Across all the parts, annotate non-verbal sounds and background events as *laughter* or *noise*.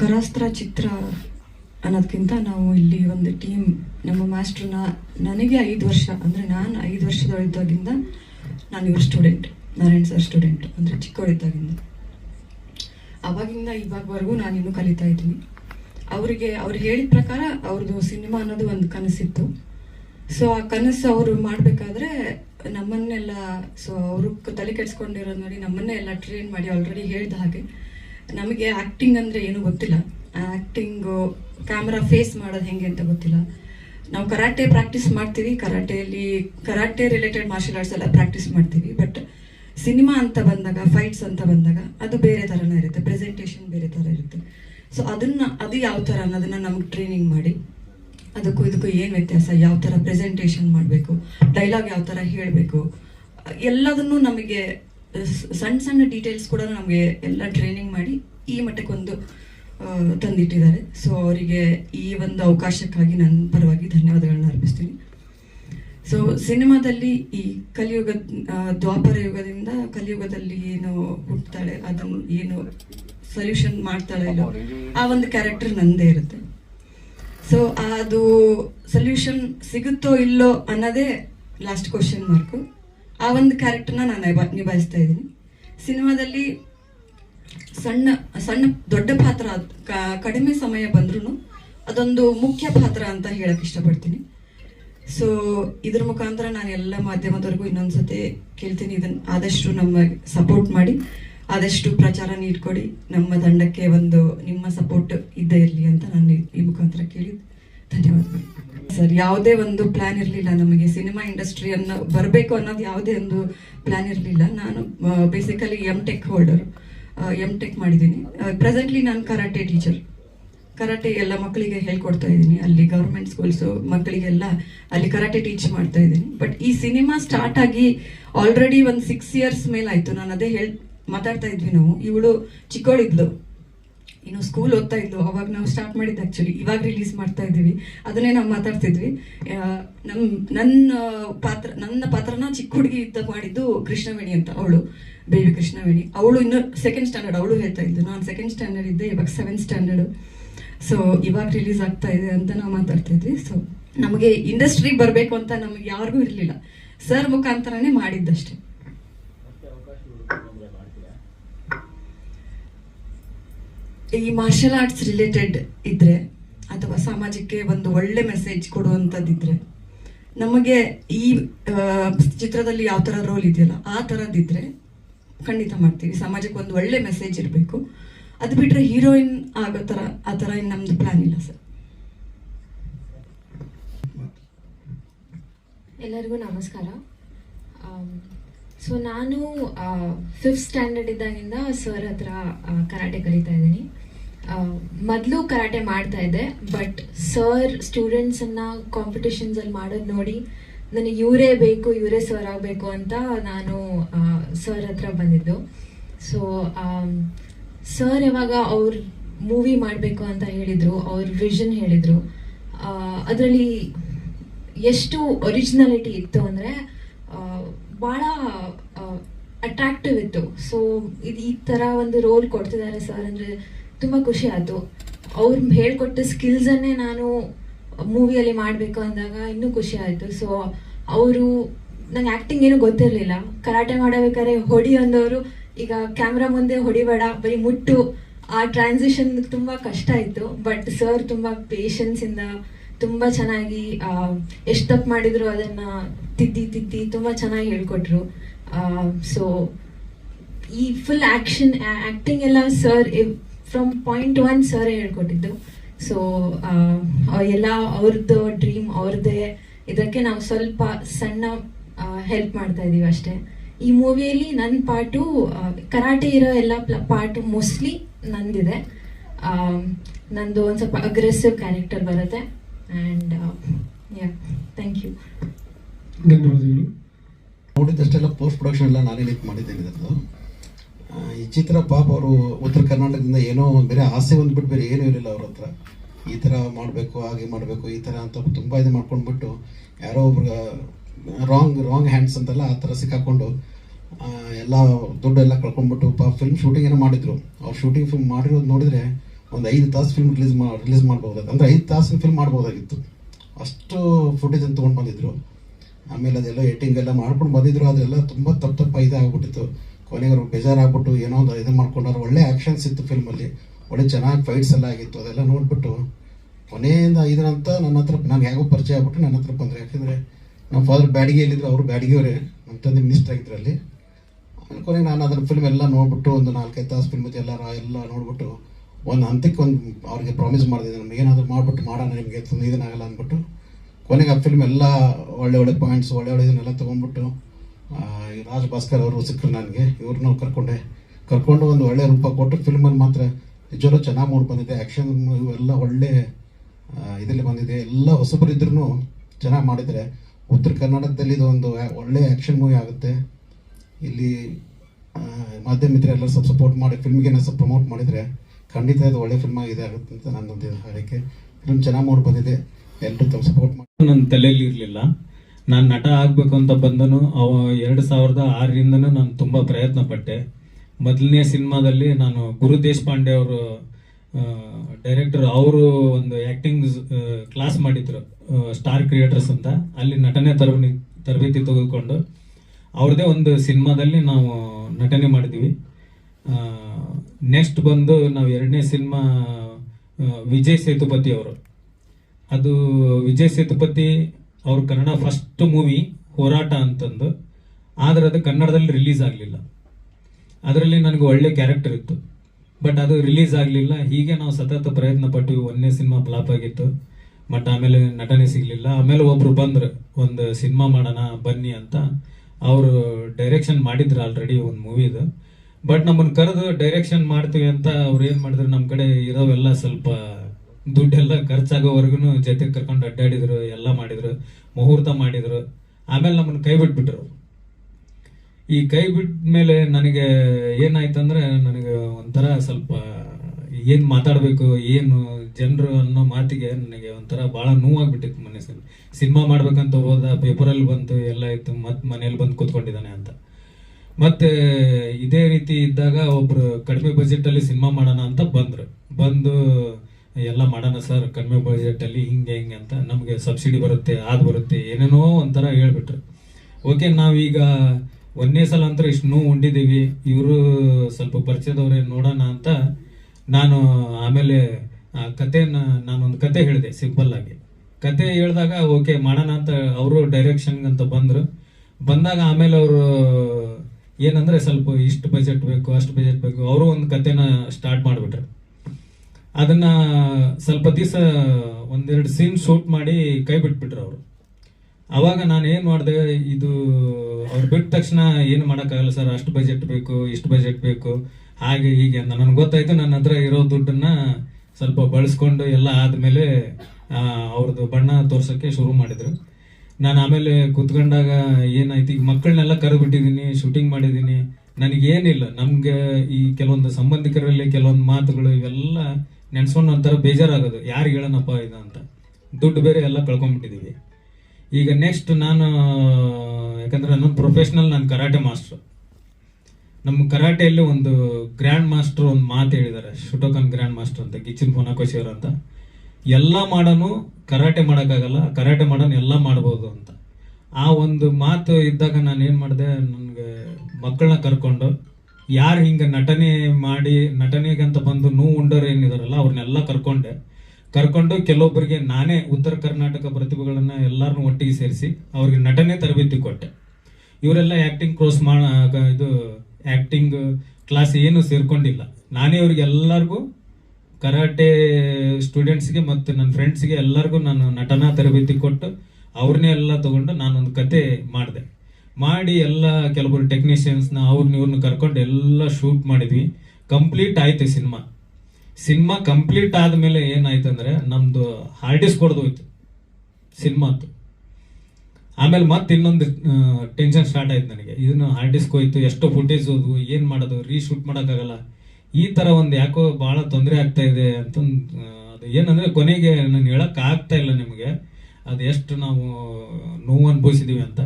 ಕರಾಸ್ತ್ರ ಚಿತ್ರ ಅನ್ನೋದಕ್ಕಿಂತ ನಾವು ಇಲ್ಲಿ ಒಂದು ಟೀಮ್ ನಮ್ಮ ಮಾಸ್ಟ್ರನ್ನ ನನಗೆ ಐದು ವರ್ಷ, ಅಂದರೆ ನಾನು ಐದು ವರ್ಷದೊಳಿದ್ದಾಗಿಂದ ನಾನು ಇವ್ರ ಸ್ಟೂಡೆಂಟ್ ನಾರಾಯಣ್ ಸರ್ ಸ್ಟೂಡೆಂಟ್ ಅಂದರೆ ಚಿಕ್ಕವಳಿದ್ದಾಗಿಂದ ಅವಾಗಿಂದ ಇವಾಗವರೆಗೂ ನಾನು ಇನ್ನೂ ಕಲಿತಾ ಇದ್ದೀನಿ. ಅವರಿಗೆ, ಅವ್ರು ಹೇಳಿದ ಪ್ರಕಾರ ಅವ್ರದ್ದು ಸಿನಿಮಾ ಅನ್ನೋದು ಒಂದು ಕನಸಿತ್ತು. ಸೊ ಆ ಕನಸು ಅವರು ಮಾಡಬೇಕಾದ್ರೆ ನಮ್ಮನ್ನೆಲ್ಲ ಸೊ ಅವರು ತಲೆ ಕೆಡಿಸ್ಕೊಂಡಿರೋದು ನೋಡಿ ನಮ್ಮನ್ನೇ ಎಲ್ಲ ಟ್ರೈನ್ ಮಾಡಿ ಆಲ್ರೆಡಿ ಹೇಳಿದ ಹಾಗೆ ನಮಗೆ ಆ್ಯಕ್ಟಿಂಗ್ ಅಂದರೆ ಏನೂ ಗೊತ್ತಿಲ್ಲ. ಆ್ಯಕ್ಟಿಂಗು ಕ್ಯಾಮ್ರಾ ಫೇಸ್ ಮಾಡೋದು ಹೆಂಗೆ ಅಂತ ಗೊತ್ತಿಲ್ಲ. ನಾವು ಕರಾಟೆ ಪ್ರಾಕ್ಟೀಸ್ ಮಾಡ್ತೀವಿ. ಕರಾಟೆಯಲ್ಲಿ, ಕರಾಟೆ ರಿಲೇಟೆಡ್ ಮಾರ್ಷಲ್ ಆರ್ಟ್ಸ್ ಎಲ್ಲ ಪ್ರಾಕ್ಟೀಸ್ ಮಾಡ್ತೀವಿ. ಬಟ್ ಸಿನಿಮಾ ಅಂತ ಬಂದಾಗ ಫೈಟ್ಸ್ ಅಂತ ಬಂದಾಗ, ಅದು ಬೇರೆ ಥರನೇ ಇರುತ್ತೆ. ಪ್ರೆಸೆಂಟೇಷನ್ ಬೇರೆ ಥರ ಇರುತ್ತೆ. ಸೊ ಅದನ್ನ, ಅದು ಯಾವ ಥರ ಅನ್ನೋದನ್ನ ನಮ್ಗೆ ಟ್ರೈನಿಂಗ್ ಮಾಡಿ, ಅದಕ್ಕೂ ಇದಕ್ಕೂ ಏನು ವ್ಯತ್ಯಾಸ? ಯಾವ ಥರ ಪ್ರೆಸೆಂಟೇಷನ್ ಮಾಡಬೇಕು? ಡೈಲಾಗ್ ಯಾವ ಥರ ಹೇಳಬೇಕು? ಎಲ್ಲದನ್ನೂ ನಮಗೆ ಸಣ್ಣ ಸಣ್ಣ ಡೀಟೇಲ್ಸ್ ಕೂಡ ನಮಗೆ ಎಲ್ಲ ಟ್ರೈನಿಂಗ್ ಮಾಡಿ ಈ ಮಟ್ಟಕ್ಕೊಂದು ತಂದಿಟ್ಟಿದ್ದಾರೆ. ಸೊ ಅವರಿಗೆ ಈ ಒಂದು ಅವಕಾಶಕ್ಕಾಗಿ ನನ್ನ ಪರವಾಗಿ ಧನ್ಯವಾದಗಳನ್ನ ಅರ್ಪಿಸ್ತೀನಿ. ಸೊ ಸಿನಿಮಾದಲ್ಲಿ ಈ ಕಲಿಯುಗ ದ್ವಾಪರ ಯುಗದಿಂದ ಕಲಿಯುಗದಲ್ಲಿ ಏನು ಹುಟ್ಟುತ್ತಾಳೆ ಅದನ್ನು ಏನು ಸೊಲ್ಯೂಷನ್ ಮಾಡ್ತಾಳೆ ಇಲ್ಲ, ಆ ಒಂದು ಕ್ಯಾರೆಕ್ಟರ್ ನಂದೇ ಇರುತ್ತೆ. ಸೊ ಅದು ಸೊಲ್ಯೂಷನ್ ಸಿಗುತ್ತೋ ಇಲ್ಲೋ ಅನ್ನೋದೇ ಲಾಸ್ಟ್ ಕ್ವಶನ್ ಮಾರ್ಕು ಆ ಒಂದು ಕ್ಯಾರೆಕ್ಟರ್ನ ನಾನು ನಿಭಾ- ನಿಭಾಯಿಸ್ತಾ ಇದ್ದೀನಿ. ಸಿನಿಮಾದಲ್ಲಿ ಸಣ್ಣ ಸಣ್ಣ ದೊಡ್ಡ ಪಾತ್ರ ಕಡಿಮೆ ಸಮಯ ಬಂದ್ರೂ ಅದೊಂದು ಮುಖ್ಯ ಪಾತ್ರ ಅಂತ ಹೇಳಕ್ ಇಷ್ಟಪಡ್ತೀನಿ. ಸೊ ಇದ್ರ ಮುಖಾಂತರ ನಾನು ಎಲ್ಲ ಮಾಧ್ಯಮದವರೆಗೂ ಇನ್ನೊಂದ್ಸತಿ ಕೇಳ್ತೀನಿ ಇದನ್ನ ಆದಷ್ಟು ನಮ್ಮ ಸಪೋರ್ಟ್ ಮಾಡಿ, ಆದಷ್ಟು ಪ್ರಚಾರ ನೀಡ್ಕೊಡಿ, ನಮ್ಮ ತಂಡಕ್ಕೆ ಒಂದು ನಿಮ್ಮ ಸಪೋರ್ಟ್ ಇದ್ದೇ ಇರಲಿ ಅಂತ ನಾನು ಈ- ಮುಖಾಂತರ ಕೇಳಿ ಧನ್ಯವಾದಗಳು. ಸರ್, ಯಾವುದೇ ಒಂದು ಪ್ಲಾನ್ ಇರಲಿಲ್ಲ ನಮಗೆ ಸಿನಿಮಾ ಇಂಡಸ್ಟ್ರಿಯನ್ನು ಬರಬೇಕು ಅನ್ನೋದು ಯಾವುದೇ ಒಂದು ಪ್ಲಾನ್ ಇರಲಿಲ್ಲ. ನಾನು basically M tech holder M tech ಮಾಡಿದ್ದೀನಿ. ಪ್ರೆಸೆಂಟ್ಲಿ ನಾನು ಕರಾಟೆ ಟೀಚರ್ ಕರಾಟೆ ಎಲ್ಲ ಮಕ್ಕಳಿಗೆ ಹೇಳ್ಕೊಡ್ತಾ ಇದ್ದೀನಿ. ಅಲ್ಲಿ ಗೌರ್ಮೆಂಟ್ ಸ್ಕೂಲ್ಸು ಮಕ್ಕಳಿಗೆಲ್ಲ ಅಲ್ಲಿ ಕರಾಟೆ ಟೀಚ್ ಮಾಡ್ತಾ ಇದ್ದೀನಿ. ಬಟ್ ಈ ಸಿನಿಮಾ ಸ್ಟಾರ್ಟ್ ಆಗಿ ಆಲ್ರೆಡಿ ಒಂದು ಸಿಕ್ಸ್ ಇಯರ್ಸ್ ಮೇಲೆ ಆಯ್ತು ನಾನು ಅದೇ ಹೇಳಿ, ಮಾತಾಡ್ತಾ ಇದ್ವಿ ನಾವು. ಇವಳು ಚಿಕ್ಕವಳಿದ್ಲು ಇನ್ನು ಸ್ಕೂಲ್ ಓದ್ತಾ ಇದ್ಲು. ಅವಾಗ ನಾವು ಸ್ಟಾರ್ಟ್ ಮಾಡಿದ್ದು ಆ್ಯಕ್ಚುಲಿ ಇವಾಗ ರಿಲೀಸ್ ಮಾಡ್ತಾ ಇದ್ದೀವಿ. ಅದನ್ನೇ ನಾವು ಮಾತಾಡ್ತಿದ್ವಿ. ನಮ್ಮ ನಮ್, ನನ್ನ ಪಾತ್ರ, ನನ್ನ ಪಾತ್ರನ ಚಿಕ್ಕ ಹುಡುಗಿ ಇದ್ದ ಮಾಡಿದ್ದು ಕೃಷ್ಣವೇಣಿ ಅಂತ ಅವಳು. ಬೇಬಿ ಕೃಷ್ಣವೇಣಿ. ಅವಳು ಇನ್ನು ಸೆಕೆಂಡ್ ಸ್ಟ್ಯಾಂಡರ್ಡ್ ಅವಳು ಹೇಳ್ತಾ ಇದ್ದು ನಾನು ಸೆಕೆಂಡ್ ಸ್ಟ್ಯಾಂಡರ್ಡ್ ಇದ್ದೆ, ಇವಾಗ ಸೆವೆಂತ್ ಸ್ಟ್ಯಾಂಡರ್ಡು ಸೊ ಇವಾಗ ರಿಲೀಸ್ ಆಗ್ತಾ ಇದೆ ಅಂತ ನಾವು ಮಾತಾಡ್ತಾ ಇದ್ವಿ ಸೊ ನಮಗೆ ಇಂಡಸ್ಟ್ರಿಗೆ ಬರಬೇಕು ಅಂತ ನಮಗೆ ಯಾರಿಗೂ ಇರಲಿಲ್ಲ. ಸರ್ ಮುಖಾಂತರನೇ ಮಾಡಿದ್ದಷ್ಟೇ. ಈ ಮಾರ್ಷಲ್ ಆರ್ಟ್ಸ್ ರಿಲೇಟೆಡ್ ಇದ್ರೆ ಅಥವಾ ಸಮಾಜಕ್ಕೆ ಒಂದು ಒಳ್ಳೆ ಮೆಸೇಜ್ ಕೊಡುವಂಥದ್ದಿದ್ರೆ ನಮಗೆ ಈ ಚಿತ್ರದಲ್ಲಿ ಯಾವ ಥರ ರೋಲ್ ಇದೆಯಲ್ಲ ಆ ಥರದ್ದಿದ್ರೆ ಖಂಡಿತ ಮಾಡ್ತೀವಿ. ಸಮಾಜಕ್ಕೆ ಒಂದು ಒಳ್ಳೆ ಮೆಸೇಜ್ ಇರಬೇಕು. ಅದು ಬಿಟ್ಟರೆ ಹೀರೋಯಿನ್ ಆಗೋ ಥರ ಆ ಥರ ಏನು ನಮ್ಮದು ಪ್ಲಾನ್ ಇಲ್ಲ ಸರ್. ಎಲ್ಲರಿಗೂ ನಮಸ್ಕಾರ. ಸೊ ನಾನು ಫಿಫ್ತ್ ಸ್ಟ್ಯಾಂಡರ್ಡ್ ಇದ್ದಾಗಿಂದ ಸರ್ ಹತ್ರ ಕರಾಟೆ ಕಲಿತಾ ಇದ್ದೀನಿ. ಮೊದಲು ಕರಾಟೆ ಮಾಡ್ತಾ ಇದ್ದೆ ಬಟ್ ಸರ್ ಸ್ಟೂಡೆಂಟ್ಸನ್ನು ಕಾಂಪಿಟೇಷನ್ಸಲ್ಲಿ ಮಾಡೋದು ನೋಡಿ ನನಗೆ ಇವರೇ ಬೇಕು, ಇವರೇ ಸರ್ ಆಗಬೇಕು ಅಂತ ನಾನು ಸರ್ ಹತ್ರ ಬಂದಿದ್ದು. ಸೊ ಸರ್ ಯಾವಾಗ ಅವ್ರ ಮೂವಿ ಮಾಡಬೇಕು ಅಂತ ಹೇಳಿದರು, ಅವ್ರ ವಿಷನ್ ಹೇಳಿದರು ಅದರಲ್ಲಿ ಎಷ್ಟು ಒರಿಜಿನಾಲಿಟಿ ಇತ್ತು ಅಂದರೆ ಭಾಳ ಅಟ್ರಾಕ್ಟಿವ್ ಇತ್ತು. ಸೊ ಇದು ಈ ಥರ ಒಂದು ರೋಲ್ ಕೊಡ್ತಿದ್ದಾರೆ ಸರ್ ಅಂದರೆ ತುಂಬ ಖುಷಿ ಆಯಿತು. ಅವ್ರು ಹೇಳ್ಕೊಟ್ಟ ಸ್ಕಿಲ್ಸನ್ನೇ ನಾನು ಮೂವಿಯಲ್ಲಿ ಮಾಡಬೇಕು ಅಂದಾಗ ಇನ್ನೂ ಖುಷಿ ಆಯಿತು. ಸೊ ಅವರು, ನಂಗೆ ಆ್ಯಕ್ಟಿಂಗ್ ಏನೂ ಗೊತ್ತಿರಲಿಲ್ಲ. ಕರಾಟೆ ಮಾಡಬೇಕಾದ್ರೆ ಹೊಡಿ ಅಂದವರು, ಈಗ ಕ್ಯಾಮ್ರಾ ಮುಂದೆ ಹೊಡಿಬೇಡ, ಬರೀ ಮುಟ್ಟು. ಆ ಟ್ರಾನ್ಸಿಷನ್ ತುಂಬ ಕಷ್ಟ ಇತ್ತು. ಬಟ್ ಸರ್ ತುಂಬ ಪೇಷನ್ಸಿಂದ ತುಂಬ ಚೆನ್ನಾಗಿ ಎಷ್ಟು ತಪ್ಪು ಮಾಡಿದ್ರು ಅದನ್ನು ತಿದ್ದಿ ತಿದ್ದಿ ತುಂಬ ಚೆನ್ನಾಗಿ ಹೇಳ್ಕೊಟ್ರು. ಸೊ ಈ ಫುಲ್ ಆ್ಯಕ್ಷನ್ ಆ್ಯಕ್ಟಿಂಗ್ ಎಲ್ಲ sir from point one sir ಹೇಳ್ಕೊಟ್ಟಿದ್ದು. ಸೊ ಎಲ್ಲ ಅವ್ರದ್ದು ಡ್ರೀಮ್ ಅವ್ರದ್ದೇ ಇದಕ್ಕೆ ನಾವು ಸ್ವಲ್ಪ ಸಣ್ಣ ಹೆಲ್ಪ್ ಮಾಡ್ತಾ ಇದೀವಿ ಅಷ್ಟೇ. ಈ ಮೂವಿಯಲ್ಲಿ ನನ್ನ ಪಾಟು ಕರಾಟೆ ಇರೋ ಎಲ್ಲ ಪಾಟು ಮೋಸ್ಟ್ಲಿ ನಂದಿದೆ. ನಂದು ಒಂದು ಸ್ವಲ್ಪ ಅಗ್ರೆಸಿವ್ ಕ್ಯಾರೆಕ್ಟರ್ ಬರುತ್ತೆ. ಆ್ಯಂಡ್ ಯಾ ಥ್ಯಾಂಕ್ ಯು ಧನ್ಯವಾದಗಳು. ನೋಡಿದಷ್ಟೆಲ್ಲ ಪೋಸ್ಟ್ ಪ್ರೊಡಕ್ಷನ್ ಎಲ್ಲ ನಾನೇ ನಿಂತು ಮಾಡಿದ್ದೇನೆ ಇದರದ್ದು. ಈ ಚಿತ್ರ ಪಾಪ ಅವರು ಉತ್ತರ ಕರ್ನಾಟಕದಿಂದ ಏನೋ ಒಂದು ಬೇರೆ ಆಸೆ ಒಂದು ಬಿಟ್ಟು ಬೇರೆ ಏನೂ ಇರಲಿಲ್ಲ ಅವ್ರ ಹತ್ರ. ಈ ಥರ ಮಾಡಬೇಕು ಹಾಗೆ ಮಾಡಬೇಕು ಈ ಥರ ಅಂತ ತುಂಬ ಇದು ಮಾಡ್ಕೊಂಡ್ಬಿಟ್ಟು ಯಾರೋ ಒಬ್ರು ರಾಂಗ್ ರಾಂಗ್ ಹ್ಯಾಂಡ್ಸ್ ಅಂತೆಲ್ಲ ಆ ಥರ ಸಿಕ್ಕಾಕೊಂಡು ಎಲ್ಲ ದುಡ್ಡೆಲ್ಲ ಕಳ್ಕೊಂಡ್ಬಿಟ್ಟು ಪಾಪ ಫಿಲ್ಮ್ ಶೂಟಿಂಗ್ ಏನೋ ಮಾಡಿದ್ರು. ಅವ್ರು ಶೂಟಿಂಗ್ ಫಿಲ್ಮ್ ಮಾಡಿರೋದು ನೋಡಿದರೆ ಒಂದು ಐದು ತಾಸು ಫಿಲ್ಮ್ ರಿಲೀಸ್ ಮಾ ರಿಲೀಸ್ ಮಾಡ್ಬೋದಾಗಿತ್ತು ಅಂದರೆ ಐದು ತಾಸಿನ ಫಿಲ್ಮ್ ಮಾಡ್ಬೋದಾಗಿತ್ತು ಅಷ್ಟು ಫುಟೇಜ್ ಅಂತ ತೊಗೊಂಡು ಬಂದಿದ್ರು. ಆಮೇಲೆ ಅದೆಲ್ಲ ಎಡಿಟಿಂಗ್ ಎಲ್ಲ ಮಾಡ್ಕೊಂಡು ಬಂದಿದ್ರು. ಅದೆಲ್ಲ ತುಂಬ ತಪ್ಪು ತಪ್ಪ ಇದಾಗ್ಬಿಟ್ಟಿತ್ತು ಕೊನೆಗೆ ಅವ್ರು ಬೇಜಾರಾಗ್ಬಿಟ್ಟು ಏನೋ ಒಂದು ಇದು ಮಾಡ್ಕೊಂಡವ್ರು. ಒಳ್ಳೆ ಆ್ಯಕ್ಷನ್ಸ್ ಇತ್ತು ಫಿಲ್ಮಲ್ಲಿ ಒಳ್ಳೆ ಚೆನ್ನಾಗಿ ಫೈಟ್ಸ್ ಎಲ್ಲ ಆಗಿತ್ತು. ಅದೆಲ್ಲ ನೋಡಿಬಿಟ್ಟು ಕೊನೆಯಿಂದ ಇದರಂತ ನನ್ನ ಹತ್ರ ನಾನು ಹೇಗೋ ಪರಿಚಯ ಆಗ್ಬಿಟ್ಟು ನನ್ನ ಹತ್ರ ಬಂದರು. ಯಾಕೆಂದರೆ ನಮ್ಮ ಫಾದರ್ ಬ್ಯಾಡಿಗೆಯಲ್ಲಿದ್ದರು ಅವರು ಬ್ಯಾಡಿಗೆಯವರೇ. ನಮ್ಮ ತಂದೆ ಮಿನಿಸ್ಟರ್ ಆಗಿದ್ರು ಅಲ್ಲಿ. ಕೊನೆಗೆ ನಾನು ಅದರ ಫಿಲ್ಮ್ ಎಲ್ಲ ನೋಡ್ಬಿಟ್ಟು ಒಂದು ನಾಲ್ಕೈದು ತಾಸು ಫಿಲ್ಮ್ ಎಲ್ಲ ಎಲ್ಲ ನೋಡ್ಬಿಟ್ಟು ಒಂದು ಹಂತಕ್ಕೆ ಒಂದು ಅವ್ರಿಗೆ ಪ್ರಾಮಿಸ್ ಮಾಡಿದೆ ನಮ್ಗೆ ಏನಾದರೂ ಮಾಡಿಬಿಟ್ಟು ಮಾಡೋಣ ನಿಮಗೆ ತೊಂದರೆ ಇದನ್ನಾಗಲ್ಲ ಅಂದ್ಬಿಟ್ಟು. ಕೊನೆಗೆ ಆ ಫಿಲ್ಮ್ ಎಲ್ಲ ಒಳ್ಳೆ ಒಳ್ಳೆ ಪಾಯಿಂಟ್ಸ್ ಒಳ್ಳೆ ಒಳ್ಳೆ ಇದನ್ನೆಲ್ಲ ತೊಗೊಂಡ್ಬಿಟ್ಟು ರಾಜ್ ಭಾಸ್ಕರ್ ಅವರು ಸಿಕ್ಕರು ನನಗೆ ಇವ್ರನ್ನ ಕರ್ಕೊಂಡೆ. ಕರ್ಕೊಂಡು ಒಂದು ಒಳ್ಳೆ ರೂಪ ಕೊಟ್ಟು ಫಿಲ್ಮಲ್ಲಿ ಮಾತ್ರ ನಿಜವೂ ಚೆನ್ನಾಗಿ ಮೂಡ್ ಬಂದಿದೆ ಆ್ಯಕ್ಷನ್ ಇವೆಲ್ಲ ಒಳ್ಳೆ ಇದರಲ್ಲಿ ಬಂದಿದೆ. ಎಲ್ಲ ಹೊಸಬರಿದ್ರೂ ಚೆನ್ನಾಗಿ ಮಾಡಿದರೆ ಉತ್ತರ ಕರ್ನಾಟಕದಲ್ಲಿ ಇದೊಂದು ಒಳ್ಳೆ ಆ್ಯಕ್ಷನ್ ಮೂವಿ ಆಗುತ್ತೆ. ಇಲ್ಲಿ ಆ, ಮಾಧ್ಯಮ ಮಿತ್ರ ಎಲ್ಲ ಸ್ವಲ್ಪ ಸಪೋರ್ಟ್ ಮಾಡಿ ಫಿಲ್ಮ್ಗೆ ಸ್ವಲ್ಪ ಪ್ರಮೋಟ್ ಮಾಡಿದರೆ ಖಂಡಿತ ಅದು ಒಳ್ಳೆ ಫಿಲ್ಮ್ ಆಗಿದೆ ಆಗುತ್ತೆ ಅಂತ ನನ್ನೊಂದು ಹೇಳಿಕೆ ಫಿಲ್ಮ್ ಚೆನ್ನಾಗಿ ಮೂಡ್ ಬಂದಿದೆ. ಎಲ್ಲರೂ ತಮ್ಮ ಸಪೋರ್ಟ್ ಮಾಡಿ. ನನ್ನ ತಲೆಯಲ್ಲಿ ಇರಲಿಲ್ಲ. ನಾನು ನಟ ಆಗಬೇಕು ಅಂತ ಬಂದನು. ಅವ ಎರಡು ಸಾವಿರದ ಆರರಿಂದನೂ ನಾನು ತುಂಬ ಪ್ರಯತ್ನ ಪಟ್ಟೆ. ಮೊದಲನೇ ಸಿನಿಮಾದಲ್ಲಿ ನಾನು ಗುರು ದೇಶಪಾಂಡೆ ಅವರು ಡೈರೆಕ್ಟರ್ ಅವರು ಒಂದು ಆ್ಯಕ್ಟಿಂಗ್ ಕ್ಲಾಸ್ ಮಾಡಿದ್ರು. ಸ್ಟಾರ್ ಕ್ರಿಯೇಟರ್ಸ್ ಅಂತ. ಅಲ್ಲಿ ನಟನೆ ತರಬೇತಿ ತರಬೇತಿ ತೆಗೆದುಕೊಂಡು. ಅವ್ರದ್ದೇ ಒಂದು ಸಿನಿಮಾದಲ್ಲಿ ನಾವು ನಟನೆ ಮಾಡಿದ್ವಿ. ನೆಕ್ಸ್ಟ್ ಬಂದು ನಾವು ಎರಡನೇ ಸಿನಿಮಾ ವಿಜಯ್ ಸೇತುಪತಿ ಅವರು. ಅದು ವಿಜಯ್ ಸೇತುಪತಿ ಅವ್ರ ಕನ್ನಡ ಫಸ್ಟ್ ಮೂವಿ ಹೋರಾಟ ಅಂತಂದು. ಆದರೆ ಅದು ಕನ್ನಡದಲ್ಲಿ ರಿಲೀಸ್ ಆಗಲಿಲ್ಲ. ಅದರಲ್ಲಿ ನನಗೆ ಒಳ್ಳೆ ಕ್ಯಾರೆಕ್ಟರ್ ಇತ್ತು. ಬಟ್ ಅದು ರಿಲೀಸ್ ಆಗಲಿಲ್ಲ. ಹೀಗೆ ನಾವು ಸತತ ಪ್ರಯತ್ನ ಪಟ್ವಿ, ಒಂದನೇ ಸಿನಿಮಾ ಫ್ಲಾಪ್ ಆಗಿತ್ತು. ಬಟ್ ಆಮೇಲೆ ನಟನೆ ಸಿಗಲಿಲ್ಲ. ಆಮೇಲೆ ಒಬ್ರು ಬಂದ್ರು, ಒಂದು ಸಿನಿಮಾ ಮಾಡೋಣ ಬನ್ನಿ ಅಂತ. ಅವರು ಡೈರೆಕ್ಷನ್ ಮಾಡಿದ್ರು ಆಲ್ರೆಡಿ ಒಂದು ಮೂವಿದು ಬಟ್ ನಮ್ಮನ್ನು ಕರೆದು ಡೈರೆಕ್ಷನ್ ಮಾಡ್ತೀವಿ ಅಂತ ಅವ್ರು ಏನು ಮಾಡಿದ್ರು ನಮ್ಮ ಕಡೆ ಇರೋವೆಲ್ಲ ಸ್ವಲ್ಪ ದುಡ್ಡೆಲ್ಲ ಖರ್ಚಾಗೋವರೆಗೂ ಜೊತೆ ಕರ್ಕೊಂಡು ಅಡ್ಡಾಡಿದ್ರು, ಎಲ್ಲ ಮಾಡಿದ್ರು, ಮುಹೂರ್ತ ಮಾಡಿದ್ರು. ಆಮೇಲೆ ನಮ್ಮನ್ನು ಕೈ ಬಿಟ್ಬಿಟ್ರು ಈ ಕೈ ಬಿಟ್ಟ ಮೇಲೆ ನನಗೆ ಏನಾಯ್ತಂದ್ರೆ, ನನಗೆ ಒಂಥರ ಸ್ವಲ್ಪ ಏನು ಮಾತಾಡಬೇಕು, ಏನು ಜನರು ಅನ್ನೋ ಮಾತಿಗೆ ನನಗೆ ಒಂಥರ ಭಾಳ ನೋವಾಗ್ಬಿಟ್ಟಿತ್ತು ಮನಸ್ಸಲ್ಲಿ ಸಿನಿಮಾ ಮಾಡ್ಬೇಕಂತ ಹೋದ ಪೇಪರಲ್ಲಿ ಬಂತು, ಎಲ್ಲ ಇತ್ತು ಮತ್ತೆ ಮನೇಲಿ ಬಂದು ಕೂತ್ಕೊಂಡಿದ್ದಾನೆ ಅಂತ. ಮತ್ತೆ ಇದೇ ರೀತಿ ಇದ್ದಾಗ ಒಬ್ರು ಕಡಿಮೆ ಬಜೆಟ್ ಅಲ್ಲಿ ಸಿನಿಮಾ ಮಾಡೋಣ ಅಂತ ಬಂದ್ರು. ಬಂದು, ಎಲ್ಲ ಮಾಡೋಣ ಸರ್ ಕಡಿಮೆ ಬಜೆಟ್ ಅಲ್ಲಿ ಹಿಂಗೆ ಹಿಂಗೆ ಅಂತ ನಮಗೆ ಸಬ್ಸಿಡಿ ಬರುತ್ತೆ ಅದು ಬರುತ್ತೆ, ಏನೇನೋ ಒಂಥರ ಹೇಳ್ಬಿಟ್ರು. ಓಕೆ ನಾವೀಗ ಒಂದನೇ ಸಲ ಅಂತ ಇಷ್ಟು ನೋವು ಉಂಡಿದ್ದೀವಿ ಇವರು ಸ್ವಲ್ಪ ಪರಿಚಯದವ್ರೆ ನೋಡೋಣ ಅಂತ ನಾನು ಆಮೇಲೆ, ಆ ನಾನೊಂದು ಕತೆ ಹೇಳಿದೆ ಸಿಂಪಲ್ ಆಗಿ. ಕತೆ ಹೇಳಿದಾಗ ಓಕೆ ಮಾಡೋಣ ಅಂತ ಅವರು ಡೈರೆಕ್ಷನ್ ಅಂತ ಬಂದರು. ಬಂದಾಗ ಆಮೇಲೆ ಅವರು ಏನಂದ್ರೆ ಸ್ವಲ್ಪ ಇಷ್ಟು ಬಜೆಟ್ ಬೇಕು, ಅಷ್ಟು ಬಜೆಟ್ ಬೇಕು. ಅವರು ಒಂದು ಕತೆನ ಸ್ಟಾರ್ಟ್ ಮಾಡಿಬಿಟ್ರು. ಅದನ್ನ ಸ್ವಲ್ಪ ದಿವಸ ಒಂದೆರಡು ಸೀನ್ ಶೂಟ್ ಮಾಡಿ ಕೈ ಬಿಟ್ಬಿಟ್ರು ಅವರು. ಅವಾಗ ನಾನು ಏನು ಮಾಡಿದೆ, ಇದು ಅವ್ರು ಬಿಟ್ಟ ತಕ್ಷಣ ಏನು ಮಾಡೋಕ್ಕಾಗಲ್ಲ ಸರ್, ಅಷ್ಟು ಬಜೆಟ್ ಬೇಕು, ಇಷ್ಟು ಬಜೆಟ್ ಬೇಕು, ಹಾಗೆ ಹೀಗೆ ಅಂತ. ನನಗೆ ಗೊತ್ತಾಯ್ತು ನನ್ನ ಹತ್ರ ಇರೋ ದುಡ್ಡನ್ನ ಸ್ವಲ್ಪ ಬಳಸ್ಕೊಂಡು ಎಲ್ಲ ಆದಮೇಲೆ ಅವ್ರದ್ದು ಬಣ್ಣ ತೋರ್ಸೋಕ್ಕೆ ಶುರು ಮಾಡಿದ್ರು. ನಾನು ಆಮೇಲೆ ಕುತ್ಕೊಂಡಾಗ ಏನಾಯ್ತು? ಈಗ ಮಕ್ಕಳನ್ನೆಲ್ಲ ಕರೆದ್ಬಿಟ್ಟಿದ್ದೀನಿ ಶೂಟಿಂಗ್ ಮಾಡಿದ್ದೀನಿ ನನಗೇನಿಲ್ಲ. ನಮ್ಗೆ ಈ ಕೆಲವೊಂದು ಸಂಬಂಧಿಕರಲ್ಲಿ ಕೆಲವೊಂದು ಮಾತುಗಳು ಇವೆಲ್ಲ ನೆನೆಸ್ಕೊಂಡು ಒಂಥರ ಬೇಜಾರಾಗೋದು. ಯಾರು ಹೇಳೋಣಪ್ಪ ಇದು ಅಂತ. ದುಡ್ಡು ಬೇರೆ ಎಲ್ಲ ಕಳ್ಕೊಂಡ್ಬಿಟ್ಟಿದ್ದೀವಿ ಈಗ ನೆಕ್ಸ್ಟ್ ನಾನು, ಯಾಕಂದ್ರೆ ನಾನು ಪ್ರೊಫೆಷ್ನಲ್ ನಾನು ಕರಾಟೆ ಮಾಸ್ಟ್ರು ನಮ್ಮ ಕರಾಟೆಯಲ್ಲಿ ಒಂದು ಗ್ರ್ಯಾಂಡ್ ಮಾಸ್ಟರ್ ಒಂದು ಮಾತು ಹೇಳಿದ್ದಾರೆ. ಶುಟೋಕನ್ ಗ್ರ್ಯಾಂಡ್ ಮಾಸ್ಟರ್ ಅಂತ ಗಿಚಿನ್ ಫೋನಾಕೋಶಿಯರ್ ಅಂತ. ಎಲ್ಲ ಮಾಡೋನು ಕರಾಟೆ ಮಾಡೋಕ್ಕಾಗಲ್ಲ, ಕರಾಟೆ ಮಾಡೋನು ಎಲ್ಲ ಮಾಡ್ಬೋದು ಅಂತ. ಆ ಒಂದು ಮಾತು ಇದ್ದಾಗ ನಾನು ಏನು ಮಾಡಿದೆ, ನನಗೆ ಮಕ್ಕಳನ್ನ ಕರ್ಕೊಂಡು, ಯಾರು ಹಿಂಗೆ ನಟನೆ ಮಾಡಿ, ನಟನೆಗಂತ ಬಂದು ನೋವು ಉಂಡೋರು ಏನಿದಾರಲ್ಲ ಅವ್ರನ್ನೆಲ್ಲ ಕರ್ಕೊಂಡೆ. ಕರ್ಕೊಂಡು ಕೆಲವೊಬ್ಬರಿಗೆ ನಾನೇ ಉತ್ತರ ಕರ್ನಾಟಕ ಪ್ರತಿಭೆಗಳನ್ನ ಎಲ್ಲರನ್ನೂ ಒಟ್ಟಿಗೆ ಸೇರಿಸಿ, ಅವ್ರಿಗೆ ನಟನೆ ತರಬೇತಿ ಕೊಟ್ಟೆ. ಇವರೆಲ್ಲ ಆ್ಯಕ್ಟಿಂಗ್ ಕೋರ್ಸ್ ಮಾಡ, ಇದು ಆ್ಯಕ್ಟಿಂಗ್ ಕ್ಲಾಸ್ ಏನು ಸೇರ್ಕೊಂಡಿಲ್ಲ. ನಾನೇ ಅವ್ರಿಗೆ ಎಲ್ಲರಿಗೂ ಕರಾಟೆ ಸ್ಟೂಡೆಂಟ್ಸ್ಗೆ ಮತ್ತು ನನ್ನ ಫ್ರೆಂಡ್ಸ್ಗೆ ಎಲ್ಲರಿಗೂ ನಾನು ನಟನಾ ತರಬೇತಿ ಕೊಟ್ಟು ಅವ್ರನ್ನೇ ಎಲ್ಲ ತೊಗೊಂಡು ನಾನೊಂದು ಕತೆ ಮಾಡಿದೆ. ಮಾಡಿ ಎಲ್ಲ ಕೆಲವರು ಟೆಕ್ನಿಷಿಯನ್ಸ್ನ ಅವ್ರನ್ನ ಇವ್ರನ್ನ ಕರ್ಕೊಂಡು ಎಲ್ಲ ಶೂಟ್ ಮಾಡಿದ್ವಿ. ಕಂಪ್ಲೀಟ್ ಆಯಿತು ಸಿನಿಮಾ ಸಿನಿಮಾ ಕಂಪ್ಲೀಟ್ ಆದಮೇಲೆ ಏನಾಯ್ತು ಅಂದರೆ ನಮ್ಮದು ಹಾರ್ಡ್ ಡಿಸ್ಕ್ ಹೊಡೆದೋಯ್ತು ಸಿನಿಮಾತು ಆಮೇಲೆ ಮತ್ತೆ ಇನ್ನೊಂದು ಟೆನ್ಷನ್ ಸ್ಟಾರ್ಟ್ ಆಯ್ತು ನನಗೆ. ಇದನ್ನು ಹಾರ್ಡ್ ಹೋಯ್ತು, ಎಷ್ಟು ಫುಟೇಜ್ ಹೋದ್ವು ಏನು ಮಾಡೋದು ರೀಶೂಟ್ ಮಾಡೋಕ್ಕಾಗಲ್ಲ. ಈ ಥರ ಒಂದು ಯಾಕೋ ಭಾಳ ತೊಂದರೆ ಆಗ್ತಾ ಇದೆ ಅಂತ ಅದು ಏನಂದರೆ ಕೊನೆಗೆ ನಾನು ಹೇಳಕ್ ಆಗ್ತಾ ಇಲ್ಲ ನಿಮಗೆ. ಅದು ಎಷ್ಟು ನಾವು ನೋವು ಅನುಭವಿಸಿದೀವಿ ಅಂತ.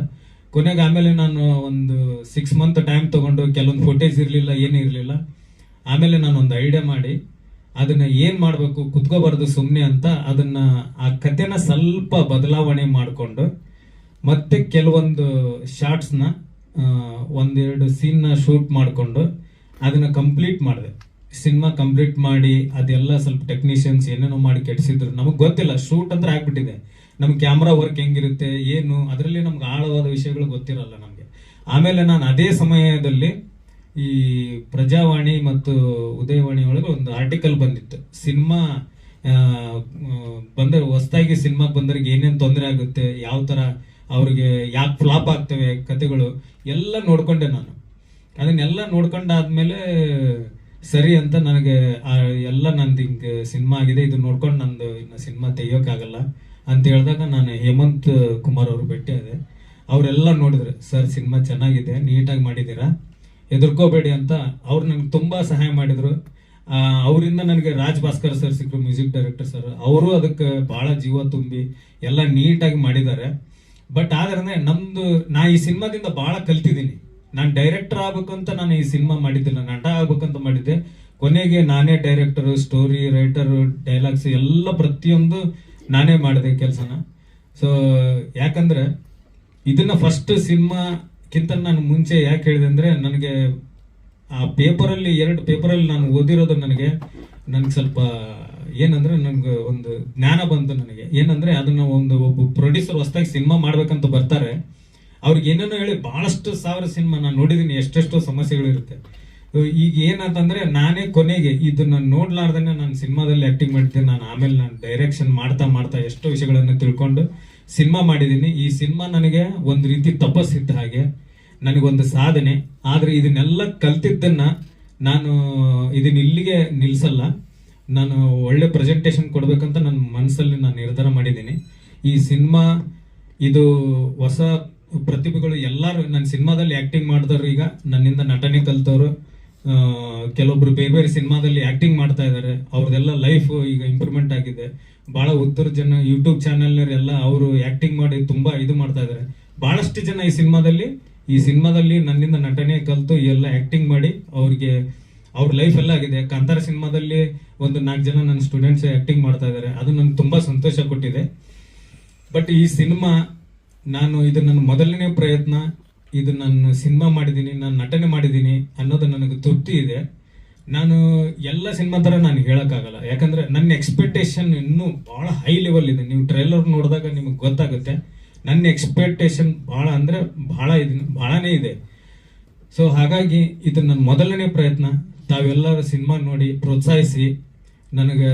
ಕೊನೆಗೆ ಆಮೇಲೆ ನಾನು ಒಂದು ಸಿಕ್ಸ್ ಮಂತ್ ಟೈಮ್ ತಗೊಂಡು ಕೆಲವೊಂದು ಫೋಟೇಜ್ ಇರಲಿಲ್ಲ, ಏನೂ ಇರಲಿಲ್ಲ. ಆಮೇಲೆ ನಾನು ಒಂದು ಐಡಿಯಾ ಮಾಡಿ, ಅದನ್ನ ಏನ್ ಮಾಡ್ಬೇಕು, ಕುತ್ಕೋಬಾರ್ದು ಸುಮ್ಮನೆ ಅಂತ ಅದನ್ನ ಆ ಕಥೆನ ಸ್ವಲ್ಪ ಬದಲಾವಣೆ ಮಾಡಿಕೊಂಡು, ಮತ್ತೆ ಕೆಲವೊಂದು ಶಾರ್ಟ್ಸ್ನ ಒಂದೆರಡು ಸೀನ್ನ ಶೂಟ್ ಮಾಡಿಕೊಂಡು ಅದನ್ನ ಕಂಪ್ಲೀಟ್ ಮಾಡಿದೆ. ಸಿನಿಮಾ ಕಂಪ್ಲೀಟ್ ಮಾಡಿ, ಅದೆಲ್ಲ ಸ್ವಲ್ಪ ಟೆಕ್ನಿಷಿಯನ್ಸ್ ಏನೇನೋ ಮಾಡಿ ಕೆಡಿಸಿದ್ರು. ನಮಗೆ ಗೊತ್ತಿಲ್ಲ ಶೂಟ್ ಅಂದ್ರೆ ಆಗ್ಬಿಟ್ಟಿದೆ. ನಮ್ಮ ಕ್ಯಾಮ್ರಾ ವರ್ಕ್ ಹೆಂಗಿರುತ್ತೆ, ಏನು, ಅದರಲ್ಲಿ ನಮ್ಗೆ ಆಳವಾದ ವಿಷಯಗಳು ಗೊತ್ತಿರಲ್ಲ ನಮಗೆ. ಆಮೇಲೆ ನಾನು ಅದೇ ಸಮಯದಲ್ಲಿ ಈ ಪ್ರಜಾವಾಣಿ ಮತ್ತು ಉದಯವಾಣಿ ಒಳಗೆ ಒಂದು ಆರ್ಟಿಕಲ್ ಬಂದಿತ್ತು. ಸಿನಿಮಾ ಬಂದ ಹೊಸದಾಗಿ ಸಿನಿಮಾ ಬಂದರಿಗೆ ಏನೇನು ತೊಂದರೆ ಆಗುತ್ತೆ ಯಾವ ಥರ ಅವ್ರಿಗೆ ಯಾಕೆ ಫ್ಲಾಪ್ ಆಗ್ತವೆ ಕತೆಗಳು, ಎಲ್ಲ ನೋಡ್ಕೊಂಡೆ ನಾನು. ಅದನ್ನೆಲ್ಲ ನೋಡ್ಕೊಂಡಾದ್ಮೇಲೆ ಸರಿ ಅಂತ ನನಗೆ ಎಲ್ಲ ನಂದು ಹಿಂಗೆ ಸಿನಿಮಾ ಆಗಿದೆ ಇದು ನೋಡ್ಕೊಂಡು ನಂದು ಇನ್ನು ಸಿನಿಮಾ ತೆಗಿಯೋಕ್ಕಾಗಲ್ಲ ಅಂತ ಹೇಳಿದಾಗ ನಾನು ಹೇಮಂತ್ ಕುಮಾರ್ ಅವರು ಭೇಟಿ ಆದೆ. ಅವರೆಲ್ಲ ನೋಡಿದ್ರು, ಸರ್, ಸಿನಿಮಾ ಚೆನ್ನಾಗಿದೆ, ನೀಟಾಗಿ ಮಾಡಿದ್ದೀರಾ? ಎದುರ್ಕೋಬೇಡಿ ಅಂತ. ಅವ್ರು ನನಗೆ ತುಂಬ ಸಹಾಯ ಮಾಡಿದರು. ಅವರಿಂದ ನನಗೆ ರಾಜ್ ಭಾಸ್ಕರ್ ಸರ್ ಸಿಕ್ಕರು ಮ್ಯೂಸಿಕ್ ಡೈರೆಕ್ಟರ್ ಸರ್, ಅವರು ಅದಕ್ಕೆ ಭಾಳ ಜೀವ ತುಂಬಿ ಎಲ್ಲ ನೀಟಾಗಿ ಮಾಡಿದ್ದಾರೆ. ಬಟ್ ಆದ್ರೆ ನಮ್ಮದು ನಾ ಈ ಸಿನಿಮಾದಿಂದ ಭಾಳ ಕಲ್ತಿದ್ದೀನಿ. ನಾನು ಡೈರೆಕ್ಟರ್ ಆಗ್ಬೇಕಂತ ನಾನು ಈ ಸಿನಿಮಾ ಮಾಡಿದ್ದಿಲ್ಲ ನಟ ಆಗ್ಬೇಕಂತ ಮಾಡಿದ್ದೆ. ಕೊನೆಗೆ ನಾನೇ ಡೈರೆಕ್ಟರ್ ಸ್ಟೋರಿ ರೈಟರ್ ಡೈಲಾಗ್ಸ್ ಎಲ್ಲ ಪ್ರತಿಯೊಂದು ನಾನೇ ಮಾಡಿದೆ ಕೆಲಸನ. ಸೊ ಯಾಕಂದ್ರೆ ಇದನ್ನ ಫಸ್ಟ್ ಸಿನಿಮಾಕ್ಕಿಂತ ನಾನು ಮುಂಚೆ ಯಾಕೆ ಹೇಳಿದೆ ಅಂದರೆ, ನನಗೆ ಆ ಪೇಪರಲ್ಲಿ ಎರಡು ಪೇಪರಲ್ಲಿ ನಾನು ಓದಿರೋದು ನನಗೆ ನನಗೆ ಸ್ವಲ್ಪ ಏನಂದ್ರೆ ನನಗೆ ಒಂದು ಜ್ಞಾನ ಬಂತು ನನಗೆ. ಏನಂದ್ರೆ ಅದನ್ನ ಒಂದು ಒಬ್ಬ ಪ್ರೊಡ್ಯೂಸರ್ ಹೊಸದಾಗಿ ಸಿನಿಮಾ ಮಾಡ್ಬೇಕಂತ ಬರ್ತಾರೆ. ಅವ್ರಿಗೆ ಏನೇನೋ ಹೇಳಿ ಭಾಳಷ್ಟು ಸಾವಿರ ಸಿನಿಮಾ ನಾನು ನೋಡಿದ್ದೀನಿ ಎಷ್ಟೆಷ್ಟೋ ಸಮಸ್ಯೆಗಳಿರುತ್ತೆ ಈಗ ಏನಂತಂದ್ರೆ ನಾನೇ ಕೊನೆಗೆ ಇದನ್ನ ನೋಡ್ಲಾರ್ದೇನೆ ನಾನು ಸಿನಿಮಾದಲ್ಲಿ ಆಕ್ಟಿಂಗ್ ಮಾಡ್ತೀನಿ, ನಾನು ಆಮೇಲೆ ನಾನು ಡೈರೆಕ್ಷನ್ ಮಾಡ್ತಾ ಮಾಡ್ತಾ ಎಷ್ಟೋ ವಿಷಯಗಳನ್ನು ತಿಳ್ಕೊಂಡು ಸಿನಿಮಾ ಮಾಡಿದ್ದೀನಿ ಈ ಸಿನಿಮಾ ನನಗೆ ಒಂದು ರೀತಿ ತಪಸ್ಸಿದ್ದ ಹಾಗೆ, ನನಗೊಂದು ಸಾಧನೆ. ಆದರೆ ಇದನ್ನೆಲ್ಲ ಕಲ್ತಿದ್ದನ್ನ ನಾನು ಇದನ್ನ ಇಲ್ಲಿಗೆ ನಿಲ್ಸಲ್ಲ. ನಾನು ಒಳ್ಳೆ ಪ್ರೆಸೆಂಟೇಷನ್ ಕೊಡಬೇಕಂತ ನನ್ನ ಮನಸ್ಸಲ್ಲಿ ನಾನು ನಿರ್ಧಾರ ಮಾಡಿದ್ದೀನಿ. ಈ ಸಿನಿಮಾ ಇದು ಹೊಸ ಪ್ರತಿಭೆಗಳು ಎಲ್ಲರೂ ನನ್ನ ಸಿನಿಮಾದಲ್ಲಿ ಆ್ಯಕ್ಟಿಂಗ್ ಮಾಡಿದವ್ರು ಈಗ ನನ್ನಿಂದ ನಟನೆ ಕಲ್ತವ್ರು. ಕೆಲವೊಬ್ರು ಬೇರೆ ಬೇರೆ ಸಿನಿಮಾದಲ್ಲಿ ಆ್ಯಕ್ಟಿಂಗ್ ಮಾಡ್ತಾ ಇದ್ದಾರೆ ಅವ್ರದೆಲ್ಲ ಲೈಫ್ ಈಗ ಇಂಪ್ರೂವ್ಮೆಂಟ್ ಆಗಿದೆ. ಬಹಳ ಉತ್ತರ ಜನ ಯೂಟ್ಯೂಬ್ ಚಾನಲ್ನವರೆಲ್ಲ ಅವರು ಆ್ಯಕ್ಟಿಂಗ್ ಮಾಡಿ ತುಂಬಾ ಇದು ಮಾಡ್ತಾ ಇದ್ದಾರೆ ಬಹಳಷ್ಟು ಜನ ಈ ಸಿನಿಮಾದಲ್ಲಿ ಈ ಸಿನಿಮಾದಲ್ಲಿ ನನ್ನಿಂದ ನಟನೆ ಕಲಿತು ಎಲ್ಲ ಆ್ಯಕ್ಟಿಂಗ್ ಮಾಡಿ ಅವ್ರಿಗೆ ಅವ್ರ ಲೈಫ್ ಎಲ್ಲ ಆಗಿದೆ. ಕಾಂತಾರ ಸಿನಿಮಾದಲ್ಲಿ ಒಂದು ನಾಲ್ಕು ಜನ ನನ್ನ ಸ್ಟೂಡೆಂಟ್ಸ್ ಆ್ಯಕ್ಟಿಂಗ್ ಮಾಡ್ತಾ ಇದ್ದಾರೆ ಅದು ನನಗೆ ತುಂಬಾ ಸಂತೋಷ ಕೊಟ್ಟಿದೆ. ಬಟ್ ಈ ಸಿನಿಮಾ ನಾನು ಇದು ನನ್ನ ಮೊದಲನೇ ಪ್ರಯತ್ನ, ಇದು ನಾನು ಸಿನಿಮಾ ಮಾಡಿದ್ದೀನಿ, ನಾನು ನಟನೆ ಮಾಡಿದ್ದೀನಿ ಅನ್ನೋದು ನನಗೆ ತೃಪ್ತಿ ಇದೆ. ನಾನು ಎಲ್ಲ ಸಿನಿಮಾ ಥರ ನಾನು ಹೇಳೋಕ್ಕಾಗಲ್ಲ. ಯಾಕಂದ್ರೆ ನನ್ನ ಎಕ್ಸ್ಪೆಕ್ಟೇಷನ್ ಇನ್ನೂ ಭಾಳ ಹೈ ಲೆವೆಲ್ ಇದೆ. ನೀವು ಟ್ರೈಲರ್ ನೋಡಿದಾಗ ನಿಮಗೆ ಗೊತ್ತಾಗುತ್ತೆ. ನನ್ನ ಎಕ್ಸ್ಪೆಕ್ಟೇಷನ್ ಭಾಳ ಅಂದರೆ ಭಾಳ ಇದೆ ಭಾಳನೇ ಇದೆ. ಸೊ ಹಾಗಾಗಿ ಇದು ನನ್ನ ಮೊದಲನೇ ಪ್ರಯತ್ನ. ತಾವೆಲ್ಲರೂ ಸಿನಿಮಾ ನೋಡಿ ಪ್ರೋತ್ಸಾಹಿಸಿ. ನನಗೆ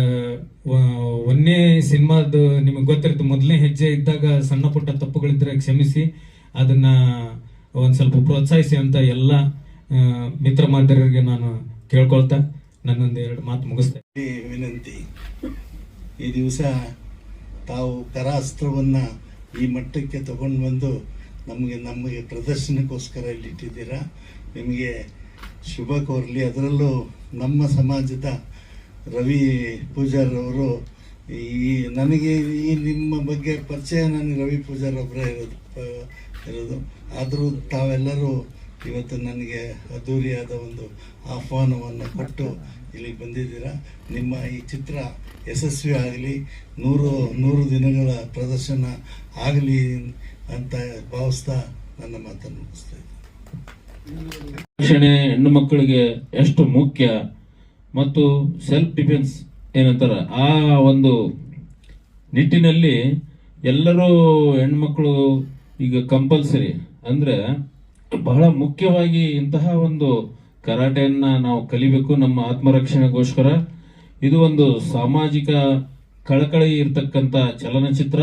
ಒಂದೇ ಸಿನಿಮಾದ ನಿಮಗೆ ಗೊತ್ತಿರುತ್ತೆ, ಮೊದಲನೇ ಹೆಜ್ಜೆ ಇದ್ದಾಗ ಸಣ್ಣ ಪುಟ್ಟ ತಪ್ಪುಗಳಿದ್ದರೆ ಕ್ಷಮಿಸಿ, ಅದನ್ನ ಒಂದು ಸ್ವಲ್ಪ ಪ್ರೋತ್ಸಾಹಿಸಿ ಅಂತ ಎಲ್ಲ ಮಿತ್ರ ಮಾಧ್ಯಮರಿಗೆ ನಾನು ಕೇಳ್ಕೊಳ್ತಾ, ನನ್ನೊಂದು ಎರಡು ಮಾತು ಮುಗಿಸ್ತೇನೆ. ವಿನಂತಿ, ಈ ದಿವಸ ತಾವು ಕರಾಸ್ತ್ರವನ್ನು ಈ ಮಟ್ಟಕ್ಕೆ ತಗೊಂಡು ಬಂದು ನಮಗೆ ನಮಗೆ ಪ್ರದರ್ಶನಕ್ಕೋಸ್ಕರ ಇಲ್ಲಿ ಇಟ್ಟಿದ್ದೀರಾ ನಿಮಗೆ ಶುಭ ಕೋರಲಿ, ಅದರಲ್ಲೂ ನಮ್ಮ ಸಮಾಜದ ರವಿ ಪೂಜಾರ್ ಅವರು ಈ ನನಗೆ ಈ ನಿಮ್ಮ ಬಗ್ಗೆ ಪರಿಚಯ ನನಗೆ ರವಿ ಪೂಜಾರ್ ಒಬ್ಬರೇ ಇರೋದು ಇರೋದು. ಆದರೂ ತಾವೆಲ್ಲರೂ ಇವತ್ತು ನನಗೆ ಅದ್ಧೂರಿಯಾದ ಒಂದು ಆಹ್ವಾನವನ್ನು ಕೊಟ್ಟು ಇಲ್ಲಿಗೆ ಬಂದಿದ್ದೀರಾ. ನಿಮ್ಮ ಈ ಚಿತ್ರ ಯಶಸ್ವಿ ಆಗಲಿ, ನೂರು ನೂರು ದಿನಗಳ ಪ್ರದರ್ಶನ ಆಗಲಿ ಅಂತ ಭಾವಿಸ್ತಾ ನನ್ನ ಮಾತನ್ನು ಮುಗಿಸ್ತಾ ಇದ್ದೀನಿ. ಹೆಣ್ಣು ಮಕ್ಕಳಿಗೆ ಎಷ್ಟು ಮುಖ್ಯ? ಮತ್ತು ಸೆಲ್ಫ್ ಡಿಫೆನ್ಸ್ ಏನಂತಾರೆ, ಆ ಒಂದು ನಿಟ್ಟಿನಲ್ಲಿ ಎಲ್ಲರೂ ಹೆಣ್ಮಕ್ಳು ಈಗ ಕಂಪಲ್ಸರಿ ಅಂದರೆ ಬಹಳ ಮುಖ್ಯವಾಗಿ ಇಂತಹ ಒಂದು ಕರಾಟೆಯನ್ನು ನಾವು ಕಲಿಬೇಕು ನಮ್ಮ ಆತ್ಮರಕ್ಷಣೆಗೋಸ್ಕರ. ಇದು ಒಂದು ಸಾಮಾಜಿಕ ಕಳಕಳಿ ಇರತಕ್ಕಂಥ ಚಲನಚಿತ್ರ.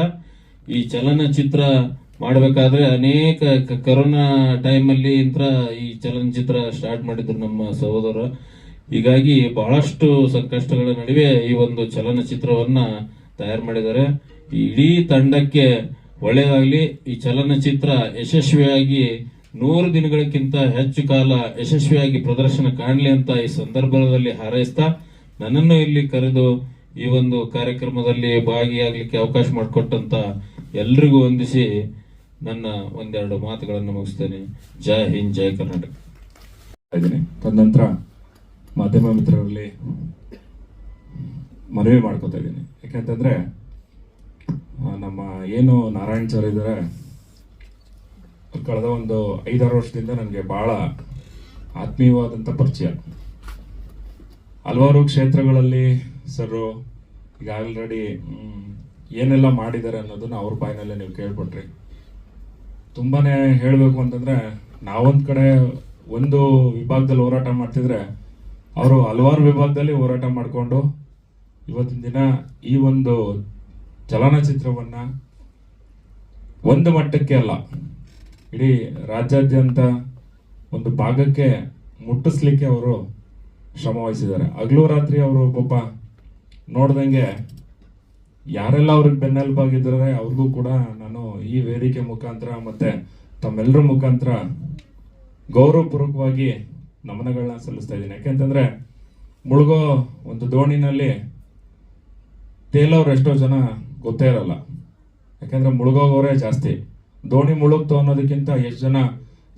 ಈ ಚಲನಚಿತ್ರ ಮಾಡಬೇಕಾದ್ರೆ ಅನೇಕ ಕರೋನಾ ಟೈಮಲ್ಲಿ ಇಂಥ ಈ ಚಲನಚಿತ್ರ ಸ್ಟಾರ್ಟ್ ಮಾಡಿದ್ರು ನಮ್ಮ ಸಹೋದರ. ಹೀಗಾಗಿ ಬಹಳಷ್ಟು ಸಂಕಷ್ಟಗಳ ನಡುವೆ ಈ ಒಂದು ಚಲನಚಿತ್ರವನ್ನ ತಯಾರು ಮಾಡಿದ್ದಾರೆ. ಇಡೀ ತಂಡಕ್ಕೆ ಒಳ್ಳೆಯದಾಗಲಿ, ಈ ಚಲನಚಿತ್ರ ಯಶಸ್ವಿಯಾಗಿ ನೂರು ದಿನಗಳಕ್ಕಿಂತ ಹೆಚ್ಚು ಕಾಲ ಯಶಸ್ವಿಯಾಗಿ ಪ್ರದರ್ಶನ ಕಾಣಲಿ ಅಂತ ಈ ಸಂದರ್ಭದಲ್ಲಿ ಹಾರೈಸ್ತಾ, ನನ್ನನ್ನು ಇಲ್ಲಿ ಕರೆದು ಈ ಒಂದು ಕಾರ್ಯಕ್ರಮದಲ್ಲಿ ಭಾಗಿಯಾಗಲಿಕ್ಕೆ ಅವಕಾಶ ಮಾಡಿಕೊಟ್ಟಂತ ಎಲ್ರಿಗೂ ವಂದಿಸಿ ನನ್ನ ಒಂದೆರಡು ಮಾತುಗಳನ್ನು ಮುಗಿಸ್ತೇನೆ. ಜೈ ಹಿಂದ್, ಜೈ ಕರ್ನಾಟಕ. ತದನಂತರ ಮಾಧ್ಯಮ ಮಿತ್ರರಲ್ಲಿ ಮನವಿ ಮಾಡ್ಕೋತಾ ಇದ್ದೀನಿ. ಯಾಕೆಂತಂದರೆ ನಮ್ಮ ಏನು ನಾರಾಯಣ್ ಸರ್ ಇದ್ದಾರೆ ಕಳೆದ ಒಂದು ಐದಾರು ವರ್ಷದಿಂದ ನನಗೆ ಭಾಳ ಆತ್ಮೀಯವಾದಂಥ ಪರಿಚಯ. ಹಲವಾರು ಕ್ಷೇತ್ರಗಳಲ್ಲಿ ಸರ್ ಈಗ ಆಲ್ರೆಡಿ ಏನೆಲ್ಲ ಮಾಡಿದ್ದಾರೆ ಅನ್ನೋದನ್ನ ಅವ್ರ ಬಾಯಿನಲ್ಲೇ ನೀವು ಕೇಳ್ಬಿಟ್ರಿ ತುಂಬಾನೇ ಹೇಳಬೇಕು ಅಂತಂದ್ರೆ, ನಾವೊಂದು ಕಡೆ ಒಂದು ವಿಭಾಗದಲ್ಲಿ ಹೋರಾಟ ಮಾಡ್ತಿದ್ರೆ ಅವರು ಹಲವಾರು ವಿಭಾಗದಲ್ಲಿ ಹೋರಾಟ ಮಾಡಿಕೊಂಡು ಇವತ್ತಿನ ದಿನ ಈ ಒಂದು ಚಲನಚಿತ್ರವನ್ನ ಒಂದು ಮಟ್ಟಕ್ಕೆ ಅಲ್ಲ, ಇಡೀ ರಾಜ್ಯಾದ್ಯಂತ ಒಂದು ಭಾಗಕ್ಕೆ ಮುಟ್ಟಿಸ್ಲಿಕ್ಕೆ ಅವರು ಶ್ರಮ ವಹಿಸಿದ್ದಾರೆ. ಹಗಲು ರಾತ್ರಿ ಅವರು ಪಾಪ ನೋಡ್ದಂಗೆ ಯಾರೆಲ್ಲ ಅವ್ರಿಗೆ ಬೆನ್ನೆಲುಬಾಗಿದ್ದಾರೆ ಅವ್ರಿಗೂ ಕೂಡ ನಾನು ಈ ವೇದಿಕೆ ಮುಖಾಂತರ ಮತ್ತೆ ತಮ್ಮೆಲ್ಲರ ಮುಖಾಂತರ ಗೌರವಪೂರ್ವಕವಾಗಿ ನಮನಗಳನ್ನ ಸಲ್ಲಿಸ್ತಾ ಇದ್ದೀನಿ. ಯಾಕೆಂತಂದ್ರೆ, ಮುಳುಗೋ ಒಂದು ದೋಣಿನಲ್ಲಿ ತೇಲೋರು ಎಷ್ಟೋ ಜನ ಗೊತ್ತೇ ಇರಲ್ಲ. ಯಾಕೆಂದ್ರೆ ಮುಳುಗೋಗೋರೇ ಜಾಸ್ತಿ. ದೋಣಿ ಮುಳುಗ್ತು ಅನ್ನೋದಕ್ಕಿಂತ ಎಷ್ಟು ಜನ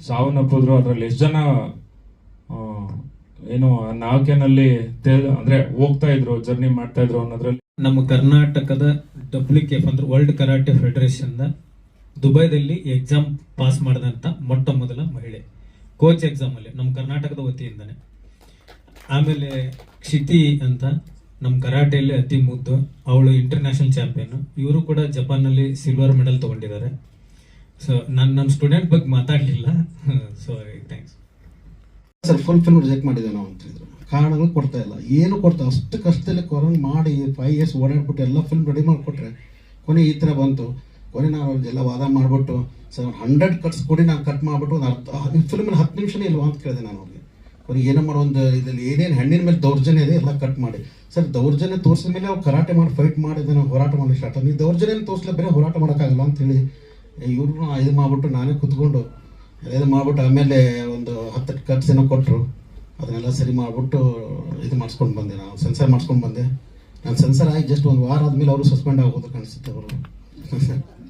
ಸಾವನ್ನಪ್ಪಿದ್ರು ಅದರಲ್ಲಿ ಎಷ್ಟು ಜನ ಏನು, ಆ ನಾವಿಕೆನಲ್ಲಿ ತೇಲ್, ಅಂದ್ರೆ ಹೋಗ್ತಾ ಇದ್ರು, ಜರ್ನಿ ಮಾಡ್ತಾ ಇದ್ರು ಅನ್ನೋದ್ರಲ್ಲಿ. ನಮ್ಮ ಕರ್ನಾಟಕದ ಡಬ್ಲ್ಯೂ ಕೆ ಎಫ್ ಅಂದ್ರೆ ವರ್ಲ್ಡ್ ಕರಾಟೆ ಫೆಡರೇಷನ್ ದುಬೈದಲ್ಲಿ ಎಕ್ಸಾಮ್ ಪಾಸ್ ಮಾಡಿದಂತ ಮೊಟ್ಟ ಮೊದಲ ಮಹಿಳೆ. ಕೋಚ್ ಎಕ್ಸಾಮ್ ಅಲ್ಲಿ ನಮ್ಮ ಕರ್ನಾಟಕದ ವತಿಯಿಂದಾನೆ. ಆಮೇಲೆ ಕ್ಷಿತಿ ಅಂತ ನಮ್ಮ ಕರಾಟೆಯಲ್ಲಿ ಅತಿ ಮುದ್ದು, ಅವಳು ಇಂಟರ್ನ್ಯಾಷನಲ್ ಚಾಂಪಿಯನ್ ಇವರು ಕೂಡ ಜಪಾನ್ನಲ್ಲಿ ಸಿಲ್ವರ್ ಮೆಡಲ್ ತಗೊಂಡಿದ್ದಾರೆ. ಸೊ ನಾನು ನನ್ನ ಸ್ಟೂಡೆಂಟ್ ಬಗ್ಗೆ ಮಾತಾಡಲಿಲ್ಲ. Sorry thanks sir full film reject ಮಾಡಿದೆ ನಾವು ಅಂತ ಹೇಳಿದ್ರು. ಕಾರಣಗಳು ಕೊಡ್ತಾ ಇಲ್ಲ. ಏನು ಕೊಡ್ತಾ ಅಷ್ಟು ಕಷ್ಟದಲ್ಲಿ ಕೊರೋನಾ ಮಾಡಿ ಫೈವ್ ಇಯರ್ಸ್ ಓಡಾಡ್ಬಿಟ್ಟು ಎಲ್ಲ ಫಿಲ್ಮ್ ರೆಡಿ ಮಾಡಿಕೊಟ್ರೆ, ಕೊನೆ ಈ ಥರ ಬಂತು. ಕೊನೆ ನಾವು ಎಲ್ಲ ವಾದ ಮಾಡಿಬಿಟ್ಟು, ಸರ್ ಹಂಡ್ರೆಡ್ ಕಟ್ಸ್ ಕೊಡಿ, ನಾನು ಕಟ್ ಮಾಡಿಬಿಟ್ಟು ಒಂದು ಅರ್ಧ ಫಿಲ್ಮಲ್ಲಿ ಹತ್ತು ನಿಮಿಷನೇ ಇಲ್ವಾ ಅಂತ ಕೇಳಿದೆ ನಾನು ಅವ್ರಿಗೆ. ಕೊನೆ ಏನೋ ಮಾಡೋ ಒಂದು ಇದರಲ್ಲಿ ಏನೇನು ಹೆಣ್ಣಿನ ಮೇಲೆ ದೌರ್ಜನ್ಯ ಇದೆ ಎಲ್ಲ ಕಟ್ ಮಾಡಿ. ಸರ್, ದೌರ್ಜನ್ಯ ತೋರಿಸಿದ ಮೇಲೆ ಅವ್ರು ಕರಾಟೆ ಮಾಡಿ ಫೈಟ್ ಮಾಡಿದೆ ಹೋರಾಟ ಮಾಡಿ ಸ್ಟಾರ್ಟ್ ನೀವು ದೌರ್ಜನ್ಯ ತೋರಿಸಲೇ ಬೇರೆ ಹೋರಾಟ ಮಾಡೋಕ್ಕಾಗಲ್ಲ ಅಂತೇಳಿ ಇವ್ರನ್ನ ಇದು ಮಾಡಿಬಿಟ್ಟು ನಾನೇ ಕುತ್ಕೊಂಡು ಇದು ಮಾಡ್ಬಿಟ್ಟು ಆಮೇಲೆ ಒಂದು ಹತ್ತು ಕಟ್ಸ್ ಏನೋ ಕೊಟ್ಟರು ಅದನ್ನೆಲ್ಲ ಸರಿ ಮಾಡಿಬಿಟ್ಟು ಇದು ಮಾಡಿಸ್ಕೊಂಡು ಬಂದೆ ನಾನು ಸೆನ್ಸರ್ ಮಾಡಿಸ್ಕೊಂಡು ಬಂದೆ. ನಾನು ಸೆನ್ಸರ್ ಆಗಿ ಜಸ್ಟ್ ಒಂದು ವಾರ ಆದಮೇಲೆ ಅವರು ಸಸ್ಪೆಂಡ್ ಆಗೋದು ಕಾಣಿಸುತ್ತೆ ಅವರು. *laughs*